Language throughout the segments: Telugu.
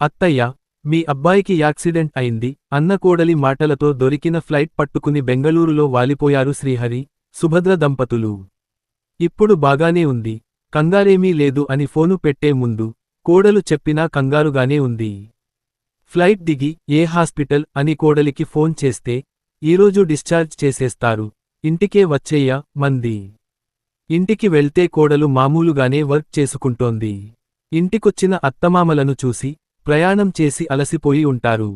అత్తయ్య మీ అబ్బాయికి యాక్సిడెంట్ అయింది. అన్న కోడలి మాటలతో దొరికిన ఫ్లైట్ పట్టుకుని బెంగళూరులో వాలిపోయారు శ్రీహరి. సుభద్ర దంపతులు. ఇప్పుడు బాగానే ఉంది. కంగారేమీ లేదు అని ఫోను పెట్టే ముందు కోడలు చెప్పినా కంగారుగానే ఉంది. ఫ్లైట్ దిగి ఏ హాస్పిటల్ అని కోడలికి ఫోన్ చేస్తే ఈరోజు డిశ్చార్జ్ చేసేస్తారు. ఇంటికే వచ్చేయ్యా మంది. ఇంటికి వెళ్తే కోడలు మామూలుగానే వర్క్ చేసుకుంటోంది. ఇంటికొచ్చిన అత్తమామలను చూసి ప్రయాణం చేసి అలసిపోయి ఉంటారు.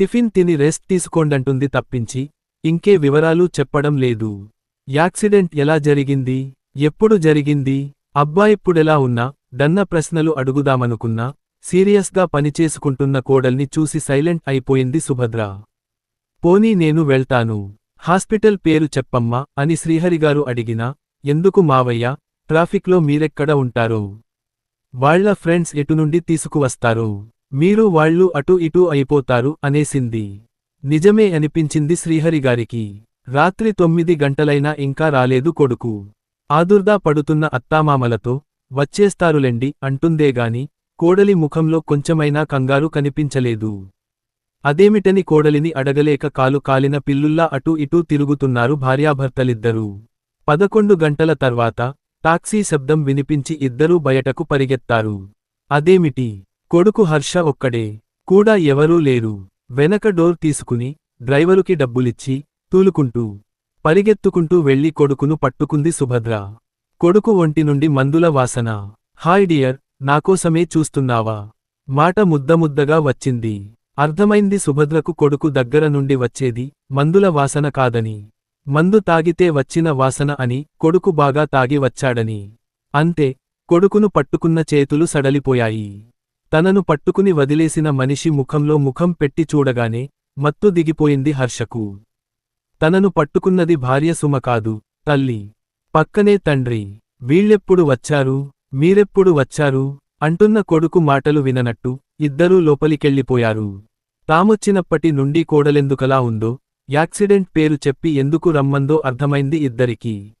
టిఫిన్ తిని రెస్ట్ తీసుకోండంటుంది తప్పించి ఇంకే వివరాలు చెప్పడం లేదు. యాక్సిడెంట్ ఎలా జరిగింది? ఎప్పుడు జరిగింది? అబ్బాయిప్పుడెలా ఉన్నా దన్న ప్రశ్నలు అడుగుదామనుకున్నా సీరియస్గా పనిచేసుకుంటున్న కోడల్ని చూసి సైలెంట్ అయిపోయింది సుభద్ర. పోనీ నేను వెళ్తాను. హాస్పిటల్ పేరు చెప్పమ్మా అని శ్రీహరిగారు అడిగినా ఎందుకు మావయ్య ట్రాఫిక్లో మీరెక్కడ ఉంటారో? వాళ్ళ ఫ్రెండ్స్ ఎటునుండి తీసుకువస్తారో? మీరు వాళ్ళు అటు ఇటు అయిపోతారు అనేసింది. నిజమే అనిపించింది శ్రీహరిగారికి రాత్రి తొమ్మిది గంటలైనా ఇంకా రాలేదు కొడుకు. ఆదుర్దా పడుతున్న అత్తామామలతో వచ్చేస్తారులెండి అంటుందేగాని కోడలి ముఖంలో కొంచెమైనా కంగారు కనిపించలేదు. అదేమిటని కోడలిని అడగలేక కాలు కాలిన పిల్లుల్లా అటూ ఇటూ తిరుగుతున్నారు భార్యాభర్తలిద్దరూ. పదకొండు గంటల తర్వాత టాక్సీ శబ్దం వినిపించి ఇద్దరూ బయటకు పరిగెత్తారు. అదేమిటి? కొడుకు హర్ష ఒక్కడే. కూడా ఎవరూ లేరు. వెనక డోర్ తీసుకుని డ్రైవరుకి డబ్బులిచ్చి తూలుకుంటూ పరిగెత్తుకుంటూ వెళ్ళి కొడుకును పట్టుకుంది సుభద్ర. కొడుకు ఒంటి నుండి మందుల వాసన. హాయ్ డియర్ నాకోసమే చూస్తున్నావా? మాట ముద్దముద్దగా వచ్చింది. అర్థమైంది సుభద్రకు కొడుకు దగ్గర నుండి వచ్చేది మందుల వాసన కాదని. మందు తాగితే వచ్చిన వాసన అని కొడుకు బాగా తాగి వచ్చాడని. అంతే కొడుకును పట్టుకున్న చేతులు సడలిపోయాయి. తనను పట్టుకుని వదిలేసిన మనిషి ముఖంలో ముఖం పెట్టి చూడగానే మత్తు దిగిపోయింది హర్షకు. తనను పట్టుకున్నది భార్య సుమ కాదు తల్లి. పక్కనే తండ్రి. వీళ్ళెప్పుడు వచ్చారు? మీరెప్పుడు వచ్చారు? అంటున్న కొడుకు మాటలు విననట్టు ఇద్దరూ లోపలికెళ్ళిపోయారు. తామొచ్చినప్పటి నుండి కోడలెందుకలా ఉందో యాక్సిడెంట్ పేరు చెప్పి ఎందుకు రమ్మందో అర్థమైంది ఇద్దరికీ.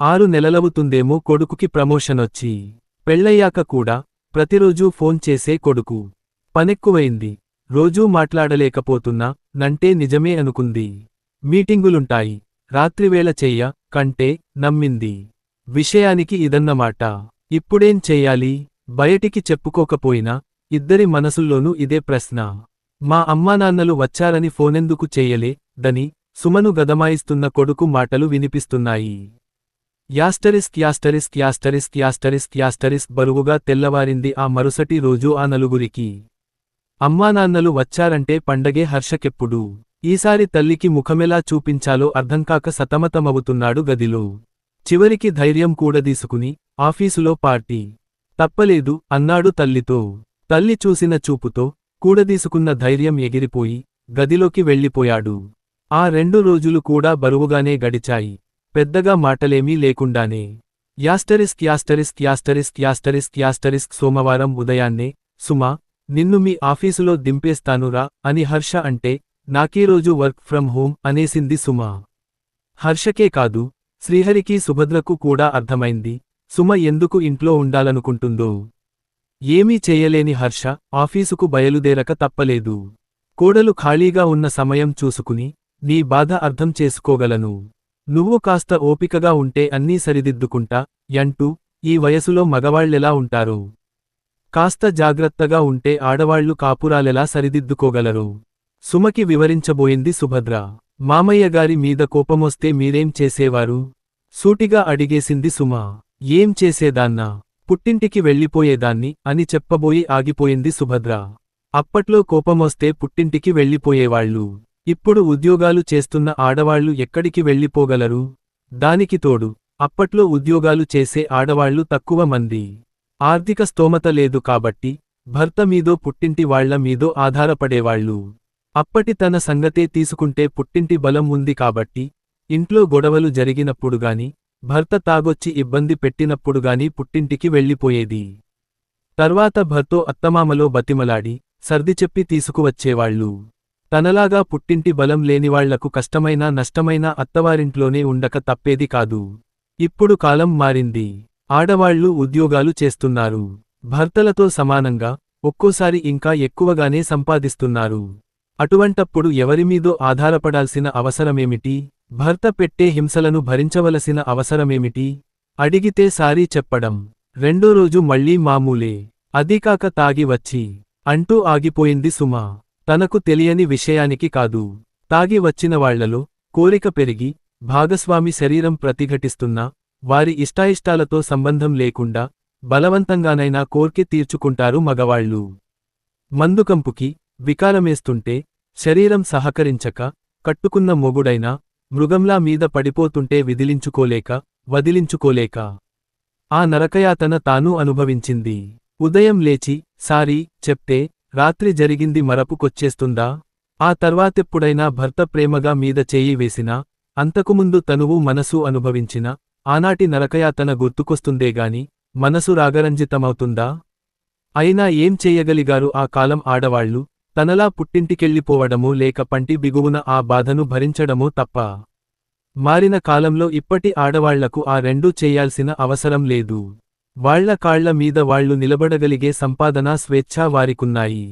ఆరు నెలలవుతుందేమో కొడుకుకి ప్రమోషనొచ్చి. పెళ్ళయ్యాక కూడా ప్రతిరోజూ ఫోన్ చేసే కొడుకు. పనెక్కువైంది. రోజూ మాట్లాడలేకపోతున్నా నంటే నిజమే అనుకుంది. మీటింగులుంటాయి. రాత్రివేళ చెయ్య కంటే నమ్మింది. విషయానికి ఇదన్నమాట. ఇప్పుడేం చెయ్యాలి? బయటికి చెప్పుకోకపోయినా ఇద్దరి మనసుల్లోనూ ఇదే ప్రశ్న. మా అమ్మానాన్నలు వచ్చారని ఫోనెందుకు చెయ్యలే? దని సుమను గదమాయిస్తున్న కొడుకు మాటలు వినిపిస్తున్నాయి. Asterisk asterisk asterisk asterisk asterisk బరువుగా తెల్లవారింది ఆ మరుసటి రోజు ఆ నలుగురికి. అమ్మానాన్నలు వచ్చారంటే పండగే హర్షకెప్పుడు. ఈసారి తల్లికి ముఖమెలా చూపించాలో అర్థంకాక సతమతమవుతున్నాడు గదిలో. చివరికి ధైర్యం కూడదీసుకుని ఆఫీసులో పార్టీ. తప్పలేదు అన్నాడు తల్లితో. తల్లి చూసిన చూపుతో కూడదీసుకున్న ధైర్యం ఎగిరిపోయి గదిలోకి వెళ్ళిపోయాడు. ఆ రెండు రోజులు కూడా బరువుగానే గడిచాయి. పెద్దగా మాటలేమీ లేకుండానే asterisk asterisk asterisk asterisk asterisk సోమవారం ఉదయాన్నే సుమా నిన్ను మీ ఆఫీసులో దింపేస్తానురా అని హర్ష అంటే నాకేరోజు వర్క్ ఫ్రం హోం అనేసింది సుమా. హర్షకే కాదు శ్రీహరికి సుభద్రకు కూడా అర్థమైంది సుమ ఎందుకు ఇంట్లో ఉండాలనుకుంటుందో. ఏమీ చేయలేని హర్ష ఆఫీసుకు బయలుదేరక తప్పలేదు. కోడలు ఖాళీగా ఉన్న సమయం చూసుకుని నీ బాధ అర్థం చేసుకోగలను. నువ్వు కాస్త ఓపికగా ఉంటే అన్నీ సరిదిద్దుకుంటా? యంటూ ఈ వయసులో మగవాళ్ళెలా ఉంటారు? కాస్త జాగ్రత్తగా ఉంటే ఆడవాళ్ళు కాపురాలెలా సరిదిద్దుకోగలరు? సుమకి వివరించబోయింది సుభద్ర. మామయ్యగారి మీద కోపమొస్తే మీరేం చేసేవారు? సూటిగా అడిగేసింది సుమ. ఏం చేసేదాన్నా? పుట్టింటికి వెళ్ళిపోయేదాన్ని అని చెప్పబోయి ఆగిపోయింది సుభద్ర. అప్పట్లో కోపమొస్తే పుట్టింటికి వెళ్ళిపోయేవాళ్ళు. ఇప్పుడు ఉద్యోగాలు చేస్తున్న ఆడవాళ్ళు ఎక్కడికి వెళ్ళిపోగలరు? దానికి తోడు అప్పట్లో ఉద్యోగాలు చేసే ఆడవాళ్ళు తక్కువ మంది. ఆర్థిక స్తోమత లేదు కాబట్టి భర్త మీదో పుట్టింటి వాళ్ళ మీదో ఆధారపడేవాళ్ళు అప్పటి తన సంగతే తీసుకుంటే పుట్టింటి బలం ఉంది కాబట్టి ఇంట్లో గొడవలు జరిగినప్పుడుగాని భర్త తాగొచ్చి ఇబ్బంది పెట్టినప్పుడుగాని పుట్టింటికి వెళ్ళిపోయేది. తర్వాత భర్తో అత్తమామలో బతిమలాడి సర్దిచెప్పి తీసుకువచ్చేవాళ్ళు. తనలాగా పుట్టింటి బలం లేనివాళ్ళకు కష్టమైనా నష్టమైన అత్తవారింట్లోనే ఉండక తప్పేది కాదు. ఇప్పుడు కాలం మారింది. ఆడవాళ్ళు ఉద్యోగాలు చేస్తున్నారు. భర్తలతో సమానంగా ఒక్కోసారి ఇంకా ఎక్కువగానే సంపాదిస్తున్నారు. అటువంటప్పుడు ఎవరిమీదో ఆధారపడాల్సిన అవసరమేమిటి? భర్త పెట్టే హింసలను భరించవలసిన అవసరమేమిటి? అడిగితే సారీ చెప్పడం. రెండో రోజు మళ్ళీ మామూలే. అదీకాక తాగి వచ్చి. అంటూ ఆగిపోయింది సుమా. తనకు తెలియని విషయానికి కాదు. తాగి వచ్చిన వాళ్ళలో కోరిక పెరిగి భాగస్వామి శరీరం ప్రతిఘటిస్తున్నా వారి ఇష్టాయిష్టాలతో సంబంధం లేకుండా బలవంతంగానైనా కోర్కె తీర్చుకుంటారు మగవాళ్ళు మందుకంపుకి వికారమేస్తుంటే శరీరం సహకరించక కట్టుకున్న మొగుడైనా మృగంలా మీద పడిపోతుంటే విదిలించుకోలేక వదిలించుకోలేక. ఆ నరకయాతన తానూ అనుభవించింది. ఉదయం లేచి సారీ చెప్తే రాత్రి జరిగింది మరపుకొచ్చేస్తుందా? ఆ తర్వాతెప్పుడైనా భర్త ప్రేమగా మీద చేయి వేసినా అంతకుముందు తనువు మనసు అనుభవించిన ఆనాటి నరకయాతన గుర్తుకొస్తుందేగాని మనసు రాగరంజితమవుతుందా? అయినా ఏం చేయగలిగారు ఆ కాలం ఆడవాళ్ళు? తనలా పుట్టింటికెళ్ళిపోవడమూ లేక పంటి బిగువున ఆ బాధను భరించడమూ తప్ప. మారిన కాలంలో ఇప్పటి ఆడవాళ్ళకు ఆ రెండూ చేయాల్సిన అవసరం లేదు. వాళ్ళ కాళ్ళ మీద వాళ్ళు నిలబడగలిగే సంపాదనా స్వేచ్ఛ వారికున్నాయి.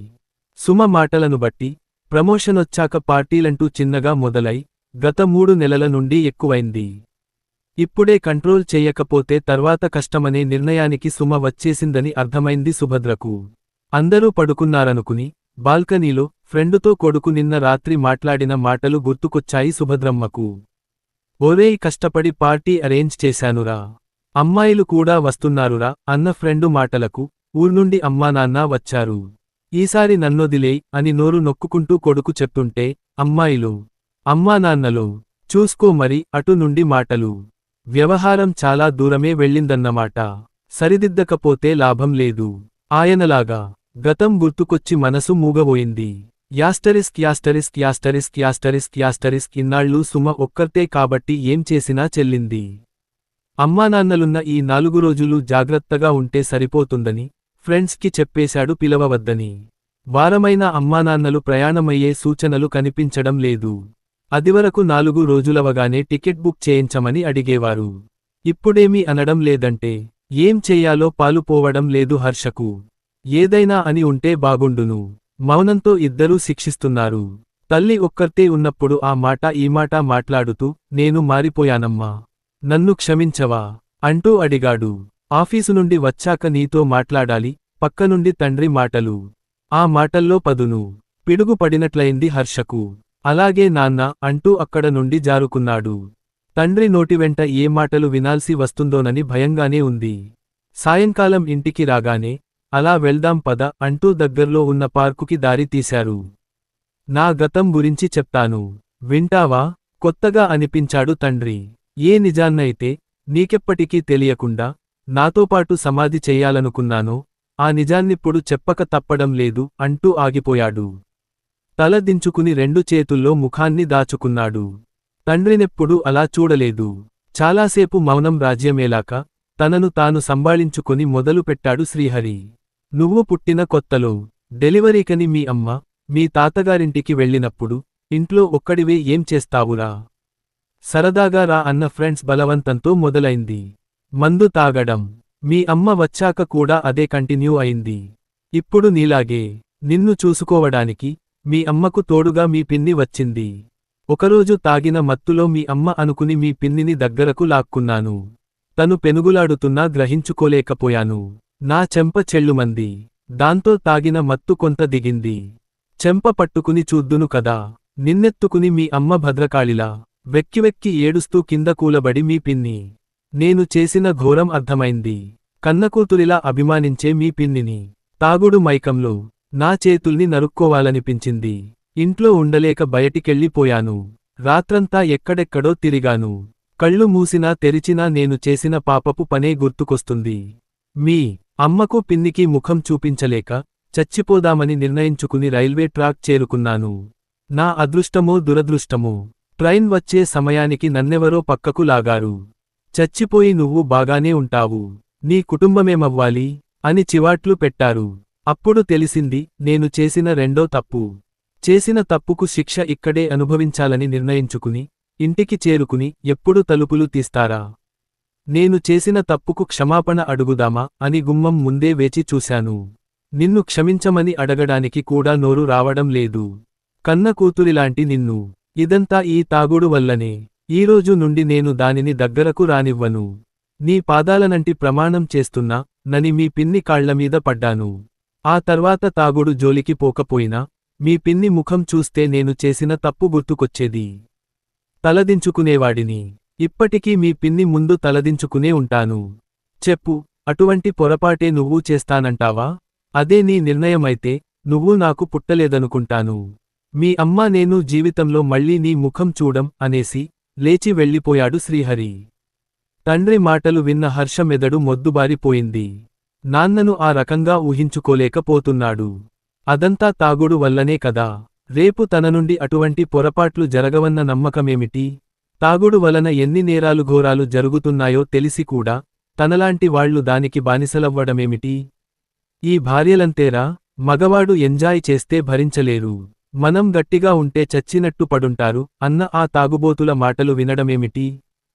సుమ మాటలను బట్టి ప్రమోషనొచ్చాక పార్టీలంటూ చిన్నగా మొదలై గత మూడు నెలల నుండి ఎక్కువైంది. ఇప్పుడే కంట్రోల్ చెయ్యకపోతే తర్వాత కష్టమనే నిర్ణయానికి సుమ వచ్చేసిందని అర్థమైంది సుభద్రకు. అందరూ పడుకున్నారనుకుని బాల్కనీలో ఫ్రెండుతో కొడుకు నిన్న రాత్రి మాట్లాడిన మాటలు గుర్తుకొచ్చాయి సుభద్రమ్మకు. ఓరేయ్ కష్టపడి పార్టీ అరేంజ్ చేశానురా. అమ్మాయిలు కూడా వస్తున్నారురా అన్న ఫ్రెండు మాటలకు ఊర్నుండి అమ్మానాన్న వచ్చారు. ఈసారి నన్నొదిలే అని నోరు నొక్కుకుంటూ కొడుకు చెప్తుంటే అమ్మాయిలు అమ్మానాన్నలు చూసుకో మరి అటు నుండి మాటలు. వ్యవహారం చాలా దూరమే వెళ్ళిందన్నమాట. సరిదిద్దకపోతే లాభం లేదు. ఆయనలాగా గతం గుర్తుకొచ్చి మనసు మూగబోయింది. Asterisk asterisk asterisk asterisk asterisk ఇన్నాళ్ళు సుమ ఒక్కర్తే కాబట్టి ఏం చేసినా చెల్లింది. అమ్మానాన్నలున్న ఈ నాలుగు రోజులు జాగ్రత్తగా ఉంటే సరిపోతుందని ఫ్రెండ్స్కి చెప్పేశాడు పిలవవద్దని. వారమైన అమ్మానాన్నలు ప్రయాణమయ్యే సూచనలు కనిపించడం లేదు. అదివరకు నాలుగు రోజులవగానే టికెట్ బుక్ చేయించమని అడిగేవారు. ఇప్పుడేమీ అనడం లేదంటే ఏం చెయ్యాలో పాలుపోవడం లేదు హర్షకు. ఏదైనా అని ఉంటే బాగుండును. మౌనంతో ఇద్దరూ శిక్షిస్తున్నారు. తల్లి ఒక్కర్తే ఉన్నప్పుడు ఆ మాట ఈ మాట మాట్లాడుతూ నేను మారిపోయానమ్మా. నన్ను క్షమించవా? అంటూ అడిగాడు. ఆఫీసు నుండి వచ్చాక నీతో మాట్లాడాలి పక్కనుండి తండ్రి మాటలు. ఆ మాటల్లో పదును. పిడుగుపడినట్లయింది హర్షకు. అలాగే నాన్న అంటూ అక్కడ నుండి జారుకున్నాడు. తండ్రి నోటివెంట ఏ మాటలు వినాల్సి వస్తుందోనని భయంగానే ఉంది. సాయంకాలం ఇంటికి రాగానే అలా వెళ్దాం పద అంటూ దగ్గర్లో ఉన్న పార్కుకి దారి తీశారు. నా గతం గురించి చెప్తాను. వింటావా? కొత్తగా అనిపించాడు తండ్రి. ఏ నిజాన్నైతే నీకెప్పటికీ తెలియకుండా నాతోపాటు సమాధి చెయ్యాలనుకున్నానో ఆ నిజాన్నిప్పుడు చెప్పక తప్పడం లేదు అంటూ ఆగిపోయాడు. తల దించుకుని రెండు చేతుల్లో ముఖాన్ని దాచుకున్నాడు. తండ్రినెప్పుడూ అలా చూడలేదు. చాలాసేపు మౌనం రాజ్యమేలాక తనను తాను సంబాళించుకుని మొదలుపెట్టాడు శ్రీహరి. నువ్వు పుట్టిన కొత్తలో డెలివరీకని మీ అమ్మ మీ తాతగారింటికి వెళ్ళినప్పుడు ఇంట్లో ఒక్కడివే ఏం చేస్తావురా? సరదాగా రా అన్న ఫ్రెండ్స్ బలవంతంతో మొదలైంది. మందు తాగడం. మీ అమ్మ వచ్చాక కూడా అదే కంటిన్యూ అయింది. ఇప్పుడు నీలాగే నిన్ను చూసుకోవడానికి మీ అమ్మకు తోడుగా మీ పిన్ని వచ్చింది. ఒకరోజు తాగిన మత్తులో మీ అమ్మ అనుకుని మీ పిన్నిని దగ్గరకు లాక్కున్నాను. తను పెనుగులాడుతున్నా గ్రహించుకోలేకపోయాను. నా చెంప చెల్లుమంది దాంతో తాగిన మత్తు కొంత దిగింది. చెంప పట్టుకుని చూద్దును కదా. నిన్నెత్తుకుని మీ అమ్మ భద్రకాళిలా వెక్కివెక్కి ఏడుస్తూ కింద కూలబడి మీ పిన్ని. నేను చేసిన ఘోరం అర్థమైంది. కన్నకూతురిలా అభిమానించే మీ పిన్నిని. తాగుడు మైకంలో నా చేతుల్ని నరుక్కోవాలనిపించింది. ఇంట్లో ఉండలేక బయటికెళ్ళిపోయాను. రాత్రంతా ఎక్కడెక్కడో తిరిగాను. కళ్ళు మూసినా తెరిచినా నేను చేసిన పాపపు పనే గుర్తుకొస్తుంది. మీ అమ్మకు పిన్నికి ముఖం చూపించలేక చచ్చిపోదామని నిర్ణయించుకుని రైల్వే ట్రాక్ చేరుకున్నాను. నా అదృష్టమో దురదృష్టమో ట్రైన్ వచ్చే సమయానికి నన్నెవరో పక్కకు లాగారు. చచ్చిపోయి నువ్వు బాగానే ఉంటావు. నీ కుటుంబమేమవ్వాలి? అని చివాట్లు పెట్టారు. అప్పుడు తెలిసింది నేను చేసిన రెండో తప్పు. చేసిన తప్పుకు శిక్ష ఇక్కడే అనుభవించాలని నిర్ణయించుకుని ఇంటికి చేరుకుని ఎప్పుడు తలుపులు తీస్తారా? నేను చేసిన తప్పుకు క్షమాపణ అడుగుదామా? అని గుమ్మం ముందే వేచి చూశాను. నిన్ను క్షమించమని అడగడానికి కూడా నోరు రావడం లేదు. కన్న కూతురిలాంటి నిన్ను. ఇదంతా ఈ తాగుడు వల్లనే. ఈరోజు నుండి నేను దానిని దగ్గరకు రానివ్వను. నీ పాదాలనంటి ప్రమాణం చేస్తున్నా నని మీ పిన్ని కాళ్ళమీద పడ్డాను. ఆ తర్వాత తాగుడు జోలికి పోకపోయినా మీ పిన్ని ముఖం చూస్తే నేను చేసిన తప్పు గుర్తుకొచ్చేది. తలదించుకునేవాడిని. ఇప్పటికీ మీ పిన్ని ముందు తలదించుకునే ఉంటాను. చెప్పు అటువంటి పొరపాటే నువ్వు చేస్తానంటావా? అదే నీ నిర్ణయమైతే నువ్వు నాకు పుట్టలేదనుకుంటాను. మీ అమ్మా నేను జీవితంలో మళ్ళీ నీ ముఖం చూడం అనేసి లేచి వెళ్ళిపోయాడు శ్రీహరి. తండ్రి మాటలు విన్న హర్షమెదడు మొద్దుబారిపోయింది. నాన్నను ఆ రకంగా ఊహించుకోలేకపోతున్నాడు. అదంతా తాగుడు వల్లనే కదా. రేపు తన నుండి అటువంటి పొరపాట్లు జరగవన్న నమ్మకమేమిటి? తాగుడు వలన ఎన్ని నేరాలు ఘోరాలు జరుగుతున్నాయో తెలిసి కూడా తనలాంటి వాళ్ళు దానికి బానిసలవ్వడమేమిటి? ఈ భార్యలంతేరా? మగవాడు ఎంజాయ్ చేస్తే భరించలేరు. మనం గట్టిగా ఉంటే చచ్చినట్టు పడుంటారు అన్న ఆ తాగుబోతుల మాటలు వినడమేమిటి?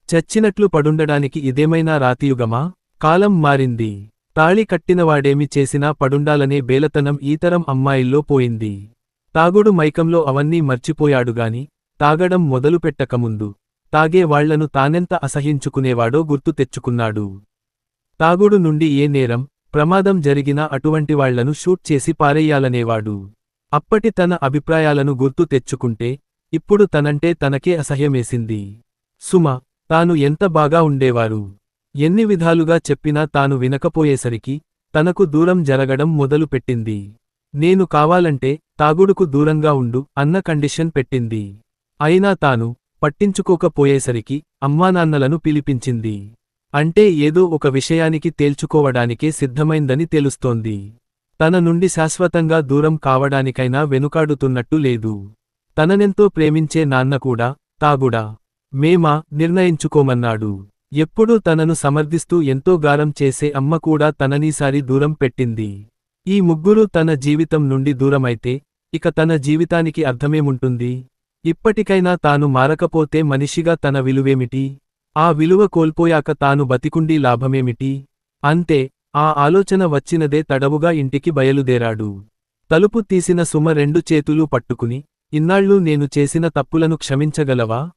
చచ్చినట్లు పడుండడానికి ఇదేమైనా రాతియుగమా? కాలం మారింది. తాళి కట్టినవాడేమి చేసినా పడుండాలనే బేలతనం ఈతరం అమ్మాయిల్లో పోయింది. తాగుడు మైకంలో అవన్నీ మర్చిపోయాడుగాని తాగడం మొదలుపెట్టకముందు తాగేవాళ్ళను తానెంత అసహించుకునేవాడో గుర్తు తెచ్చుకున్నాడు. తాగుడు నుండి ఏ నేరం ప్రమాదం జరిగినా అటువంటివాళ్ళను షూట్ చేసి పారేయాలనేవాడు. అప్పటి తన అభిప్రాయాలను గుర్తు తెచ్చుకుంటే ఇప్పుడు తనంటే తనకే అసహ్యమేసింది. సుమ తాను ఎంత బాగా ఉండేవారు? ఎన్ని విధాలుగా చెప్పినా తాను వినకపోయేసరికి తనకు దూరం జరగడం మొదలుపెట్టింది. నేను కావాలంటే తాగుడుకు దూరంగా ఉండు అన్న కండిషన్ పెట్టింది. అయినా తాను పట్టించుకోకపోయేసరికి అమ్మానాన్నలను పిలిపించింది. అంటే ఏదో ఒక విషయానికి తేల్చుకోవడానికే సిద్ధమైందని తెలుస్తోంది. తన నుండి శాశ్వతంగా దూరం కావడానికైనా వెనుకాడుతున్నట్టు లేదు. తననెంతో ప్రేమించే నాన్న కూడా తాగుడా మేమా నిర్ణయించుకోమన్నాడు. ఎప్పుడూ తనను సమర్థిస్తూ ఎంతో గారం చేసే అమ్మ కూడా తననీసారి దూరం పెట్టింది. ఈ ముగ్గురూ తన జీవితం నుండి దూరమైతే ఇక తన జీవితానికి అర్థమేముంటుంది? ఇప్పటికైనా తాను మారకపోతే మనిషిగా తన విలువేమిటి? ఆ విలువ కోల్పోయాక తాను బతికుండీ లాభమేమిటి? అంతే ఆ ఆలోచన వచ్చినదే తడవుగా ఇంటికి బయలుదేరాడు. తలుపు తీసిన సుమ రెండు చేతులూ పట్టుకుని ఇన్నాళ్ళు నేను చేసిన తప్పులను క్షమించగలవా?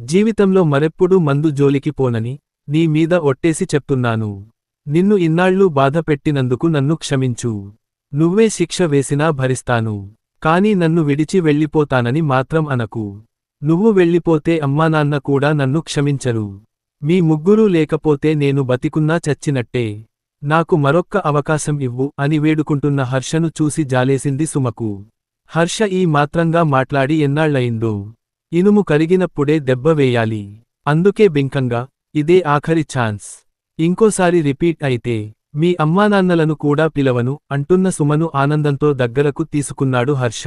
జీవితంలో మరెప్పుడూ మందు జోలికి పోనని నీ మీద ఒట్టేసి చెప్తున్నాను. నిన్ను ఇన్నాళ్ళు బాధ పెట్టినందుకు నన్ను క్షమించు. నువ్వే శిక్ష వేసినా భరిస్తాను. కాని నన్ను విడిచి వెళ్ళిపోతానని మాత్రం అనకు. నువ్వు వెళ్ళిపోతే అమ్మానాన్న కూడా నన్ను క్షమించరు. మీ ముగ్గురూ లేకపోతే నేను బతికున్నా చచ్చినట్టే. నాకు మరొక్క అవకాశం ఇవ్వు అని వేడుకుంటున్న హర్షను చూసి జాలేసింది సుమకు. హర్ష ఈ మాత్రంగా మాట్లాడి ఎన్నాళ్ళయిందో ఇనుము కరిగినప్పుడే దెబ్బ వేయాలి. అందుకే బింకంగా ఇదే ఆఖరి ఛాన్స్. ఇంకోసారి రిపీట్ అయితే మీ అమ్మానాన్నలను కూడా పిలవను అంటున్న సుమను ఆనందంతో దగ్గరకు తీసుకున్నాడు హర్ష.